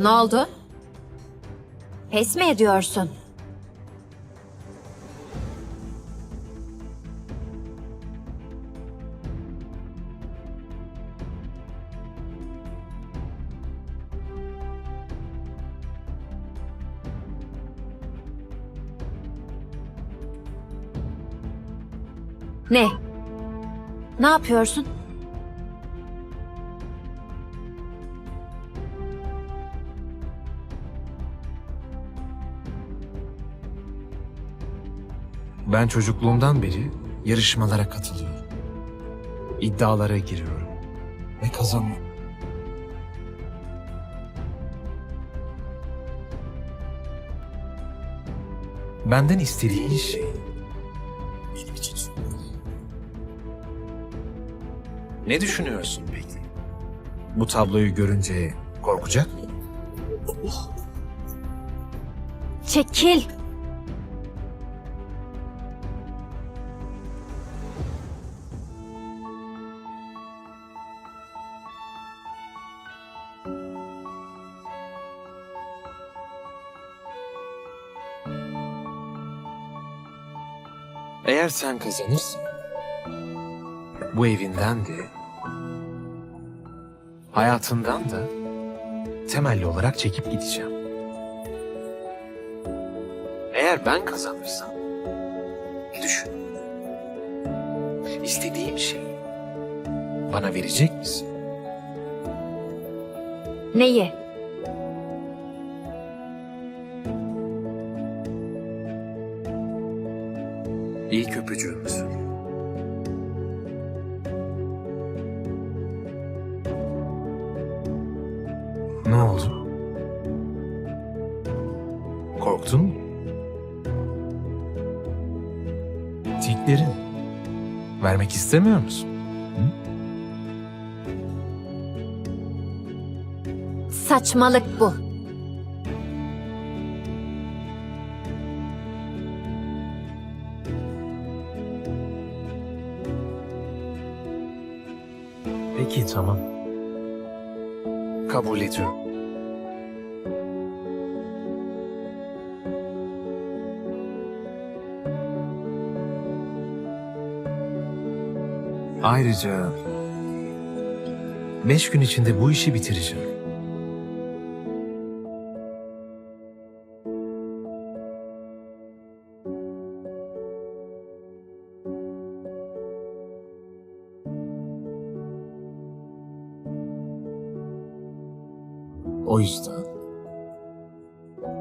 Ne oldu? Pes mi ediyorsun? Ne? Ne yapıyorsun? Ben çocukluğumdan beri yarışmalara katılıyorum. İddialara giriyorum. Ve kazanıyorum. Benden istediğin şey benim için sorun. Ne düşünüyorsun peki? Bu tabloyu görünce korkacak mıyım? Çekil. Eğer sen kazanırsan bu evinden de hayatından da temelli olarak çekip gideceğim. Eğer ben kazanırsam düşün. İstediğim şeyi bana verecek misin? Neyi? İlk öpücüğümüzü. Ne oldu? Korktun mu? Tiklerin. Vermek istemiyor musun? Saçmalık bu. Peki tamam. Kabul ediyorum. Ayrıca beş gün içinde bu işi bitireceğim. O yüzden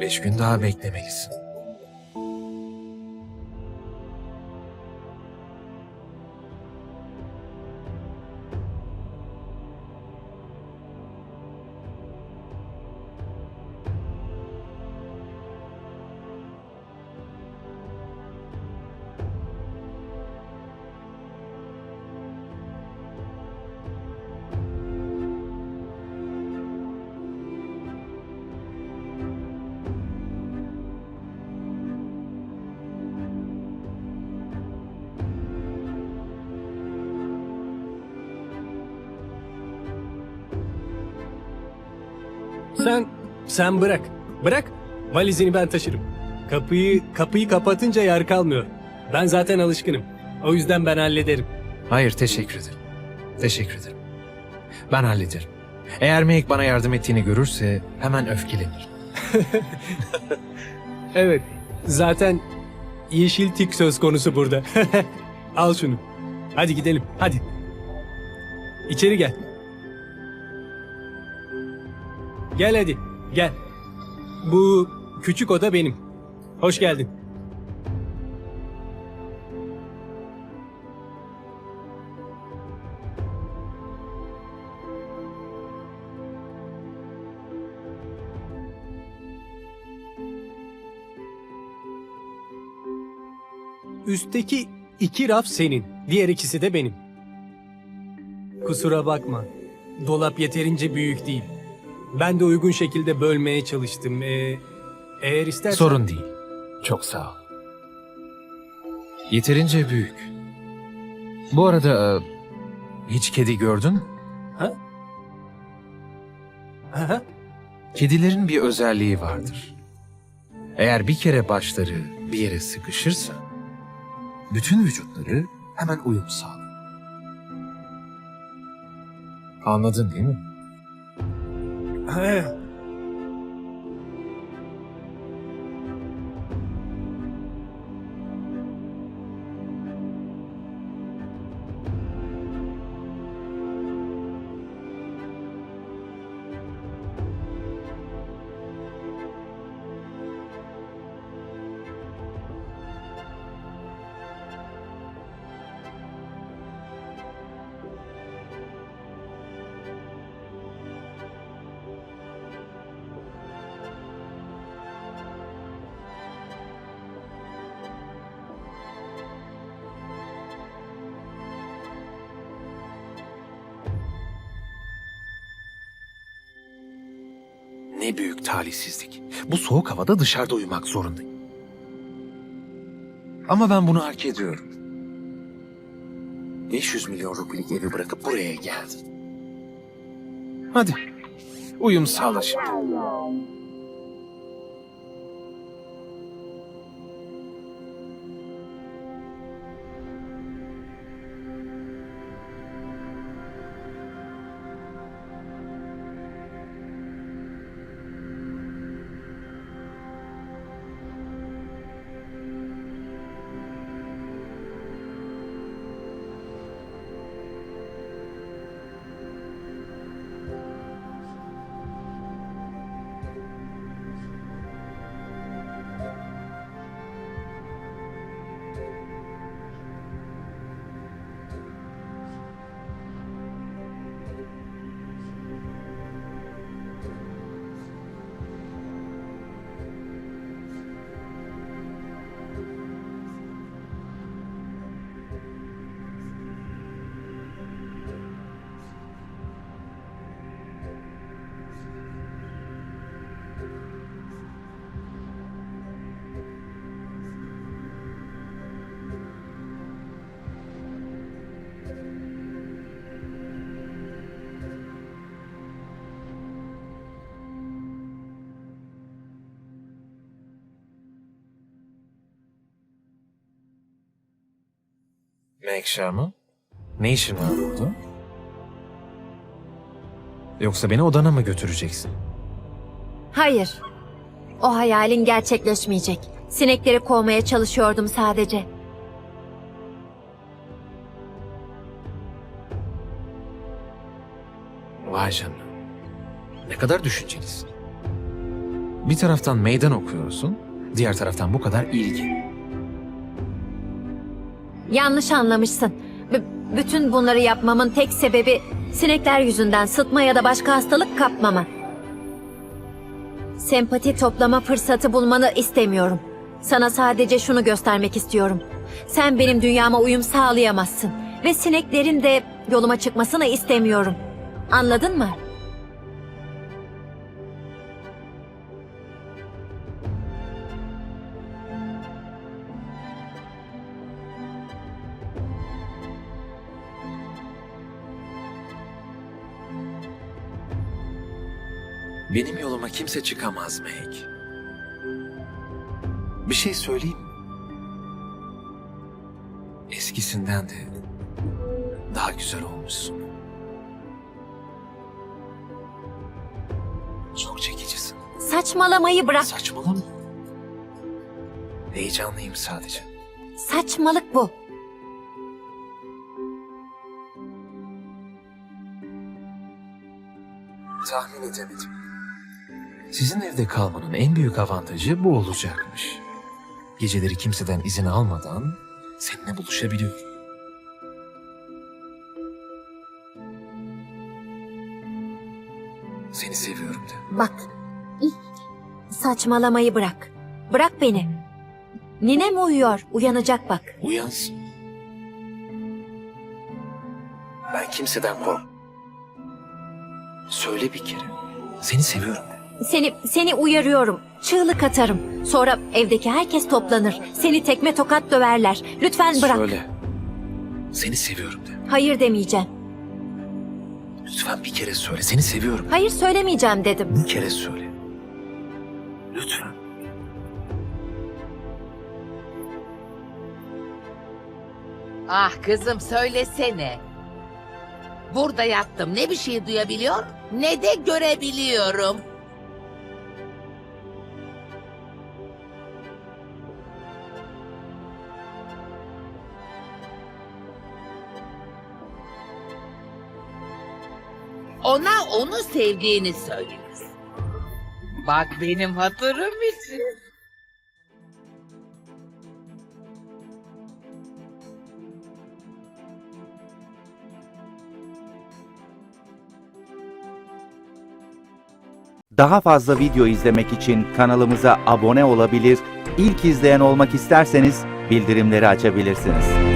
beş gün daha beklemelisin. Sen, sen bırak. Bırak. Valizini ben taşırım. Kapıyı, kapıyı kapatınca yer kalmıyor. Ben zaten alışkınım. O yüzden ben hallederim. Hayır teşekkür ederim. Teşekkür ederim. Ben hallederim. Eğer Meg bana yardım ettiğini görürse hemen öfkelenir. Evet. Zaten yeşil tik söz konusu burada. Al şunu. Hadi gidelim. Hadi. İçeri gel. Gel hadi. Gel. Bu küçük oda benim. Hoş geldin. Üstteki iki raf senin, diğer ikisi de benim. Kusura bakma. Dolap yeterince büyük değil. Ben de uygun şekilde bölmeye çalıştım. Ee, eğer istersen... Sorun değil. Çok sağ ol. Yeterince büyük. Bu arada e, hiç kedi gördün mü? Ha? Kedilerin bir özelliği vardır. Eğer bir kere başları bir yere sıkışırsa, bütün vücutları hemen uyum sağlar. Anladın değil mi? 哎。Ne büyük talihsizlik. Bu soğuk havada dışarıda uyumak zorundayım. Ama ben bunu hak ediyorum. 500 milyon rupilik evi bırakıp buraya geldim. Hadi, uyum sağla şimdi. Meg Sharma, ne işin var burada? Yoksa beni odana mı götüreceksin? Hayır. O hayalin gerçekleşmeyecek. Sinekleri kovmaya çalışıyordum sadece. Vay canına. Ne kadar düşüncelisin. Bir taraftan meydan okuyorsun, diğer taraftan bu kadar ilgi. Yanlış anlamışsın. B- bütün bunları yapmamın tek sebebi sinekler yüzünden sıtma ya da başka hastalık kapmama. Sempati toplama fırsatı bulmanı istemiyorum. Sana sadece şunu göstermek istiyorum. Sen benim dünyama uyum sağlayamazsın ve sineklerin de yoluma çıkmasını istemiyorum. Anladın mı? Benim yoluma kimse çıkamaz Meg. Bir şey söyleyeyim mi? Eskisinden de daha güzel olmuşsun. Çok çekicisin. Saçmalamayı bırak. Saçmalama. Heyecanlıyım sadece. Saçmalık bu. Tahmin edemedim. Sizin evde kalmanın en büyük avantajı bu olacakmış. Geceleri kimseden izin almadan seninle buluşabiliyorum. Seni seviyorum de. Bak. Saçmalamayı bırak. Bırak beni. Ninem uyuyor. Uyanacak bak. Uyansın. Ben kimseden kork. Söyle bir kere. Seni seviyorum de. Seni seni uyarıyorum. Çığlık atarım. Sonra evdeki herkes toplanır. Seni tekme tokat döverler. Lütfen bırak. Söyle. Seni seviyorum de. Hayır demeyeceğim. Lütfen bir kere söyle. Seni seviyorum. Hayır söylemeyeceğim dedim. Bir kere söyle. Lütfen. Ah kızım söylesene. Burada yattım. Ne bir şey duyabiliyor ne de görebiliyorum. Onu sevdiğini söyleriz. Bak benim hatırım için. Daha fazla video izlemek için kanalımıza abone olabilir, ilk izleyen olmak isterseniz bildirimleri açabilirsiniz.